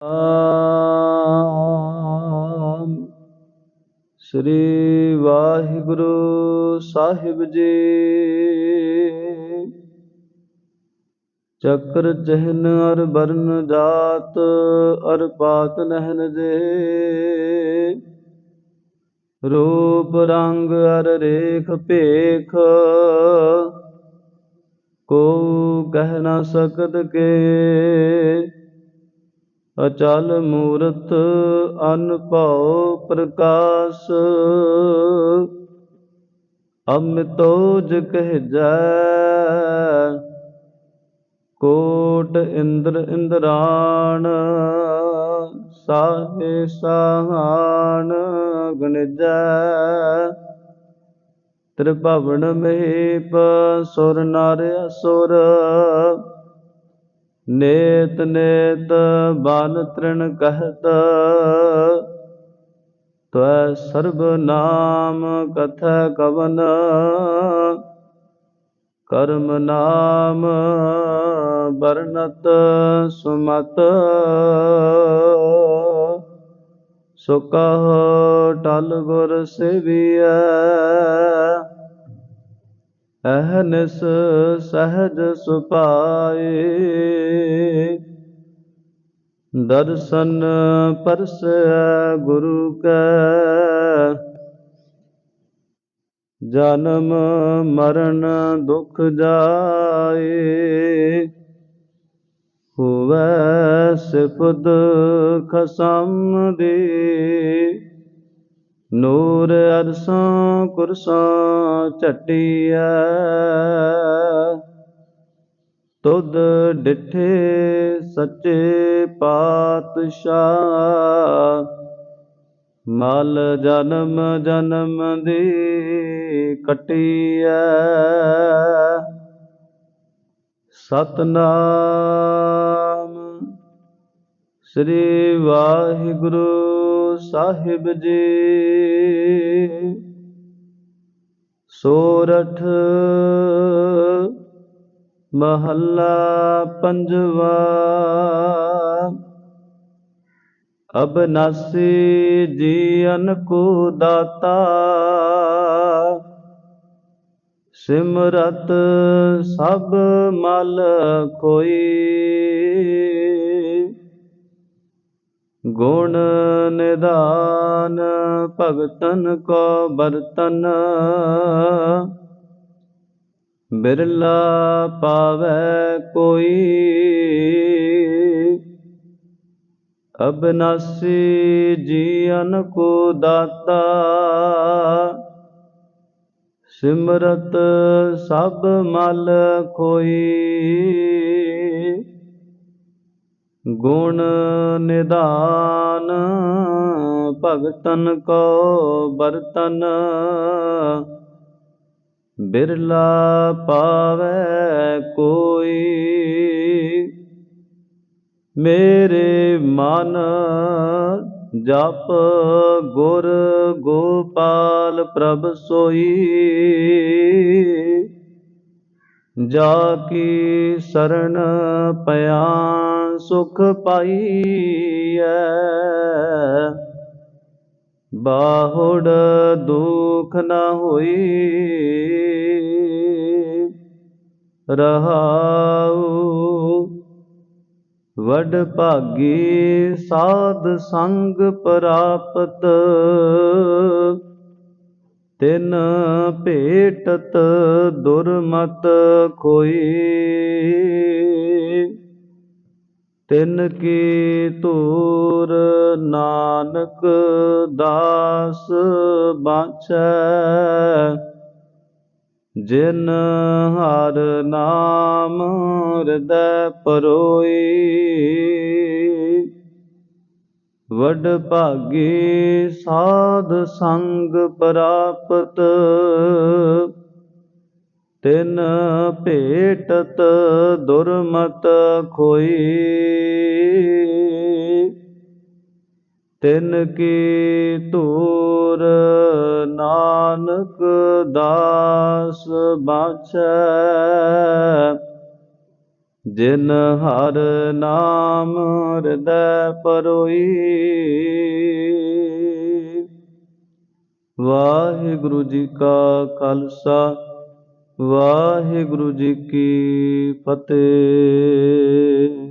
ਆਮ। ਸ੍ਰੀ ਵਾਹਿਗੁਰੂ ਸਾਹਿਬ ਜੀ। ਚੱਕਰ ਚਹਿਨ ਅਰ ਬਰਨ ਜਾਤ, ਅਰ ਪਾਤ ਨਹਿਨ ਜੇ। ਰੂਪ ਰੰਗ ਅਰ ਰੇਖ ਭੇਖ ਕੋ ਕਹਿ ਨਾ ਸਕਤ ਕੇ। ਅਚਲ ਮੂਰਤ ਅਨਭਉ ਪ੍ਰਕਾਸ਼। ਅਮਿਤੋਜ ਕਹਿਜੈ, ਕੋਟ ਇੰਦਰ ਇੰਦਰਾਣ ਸਾਹਿ ਸਾਹਾਣ ਗਣਿਜੈ। ਤ੍ਰਿਭਵਨ ਮਹੀਪ ਸੁਰ ਨਾਰਿਆ ਸੁਰ ਨੇਤ ਨੇਤ ਬਨ ਤ੍ਰਿਣ ਕਹਿਤ, ਤਵੈ ਸਰਬ ਨਾਮ ਕਥੈ ਕਵਨ, ਕਰਮ ਨਾਮ ਬਰਨਤ ਸੁਮਤ। ਸੋ ਕਹੋ ਟਲ ਗੁਰ ਸੇਵੀਐ ਅਹਨਿਸ ਸਹਜ ਸੁਪਾਏ। ਦਰਸ਼ਨ ਪਰਸੈ ਗੁਰੂ ਕੈ। ਜਨਮ ਮਰਨ ਦੁਖ ਜਾਏ। ਹੋਵੈ ਸਿਫਤ ਖਸਮ ਦੀ। ਨੂਰ ਅਰਸਾਂ ਕੁਰਸਾਂ ਝਟੀਐ। ਤੁਧ ਡਿਠੇ ਸੱਚੇ ਪਾਤਸ਼ਾਹ। ਮਲ ਜਨਮ ਜਨਮ ਦੀ ਕਟੀਐ। ਸਤਨਾਮ ਸ੍ਰੀ ਵਾਹਿਗੁਰੂ ਸਾਹਿਬ ਜੀ। ਸੋਰਠ ਮਹੱਲਾ ਪੰਜਵਾ। ਅਬਨਾਸੀ ਜੀਵਨ ਕੋ ਦਾਤਾ। ਸਿਮਰਤ ਸਭ ਮਲ ਕੋਈ ਗੁਣ ਨਿਦਾਨ ਭਗਤਨ ਕੋ ਬਰਤਨ। ਬਿਰਲਾ ਪਾਵੈ ਕੋਈ, ਅਬਨਾਸੀ ਜੀਵਨ ਕੋ ਦਾਤਾ। ਸਿਮਰਤ ਸਭ ਮਲ ਕੋਈ ਗੁਣ ਨਿਦਾਨ, ਭਗਤਨ ਕੋ ਬਰਤਨ। ਬਿਰਲਾ ਪਾਵੈ ਕੋਈ, ਮੇਰੇ ਮਨ ਜਪ ਗੁਰ ਗੋਪਾਲ ਪ੍ਰਭ ਸੋਈ। ਜਾ ਕੀ ਸਰਣ ਪਿਆ ਸੁਖ ਪਾਈਐ। ਬਾਹੁੜ ਦੁਖ ਨਾ ਹੋਈ। ਰਹਾਉ ਵਡ ਭਾਗੀ ਸਾਧ ਸੰਗ ਪ੍ਰਾਪਤ। ਤਿਨ ਭੇਟਤ ਦੁਰਮਤ ਖੋਈ। ਤਿਨ ਕੀ ਧੂਰ ਨਾਨਕ ਦਾਸ ਬਾਛੈ। ਜਿਨ ਹਰ ਨਾਮ ਹਿਰਦੈ ਪਰੋਈ। ਵਡ ਭਾਗੀ ਸਾਧ ਸੰਗ ਪ੍ਰਾਪਤ। ਤਿਨ ਭੇਟਤ ਦੁਰਮਤ ਖੋਈ। ਤਿਨ ਕੀ ਧੂਰ ਨਾਨਕ ਦਾਸ ਬਾਛੈ। ਜਿਨ ਹਰ ਨਾਮ ਹਿਰਦੈ ਪਰੋਈ। ਵਾਹਿਗੁਰੂ ਜੀ ਕਾ ਖਾਲਸਾ। ਵਾਹਿਗੁਰੂ ਜੀ ਕੀ ਫਤਿਹ।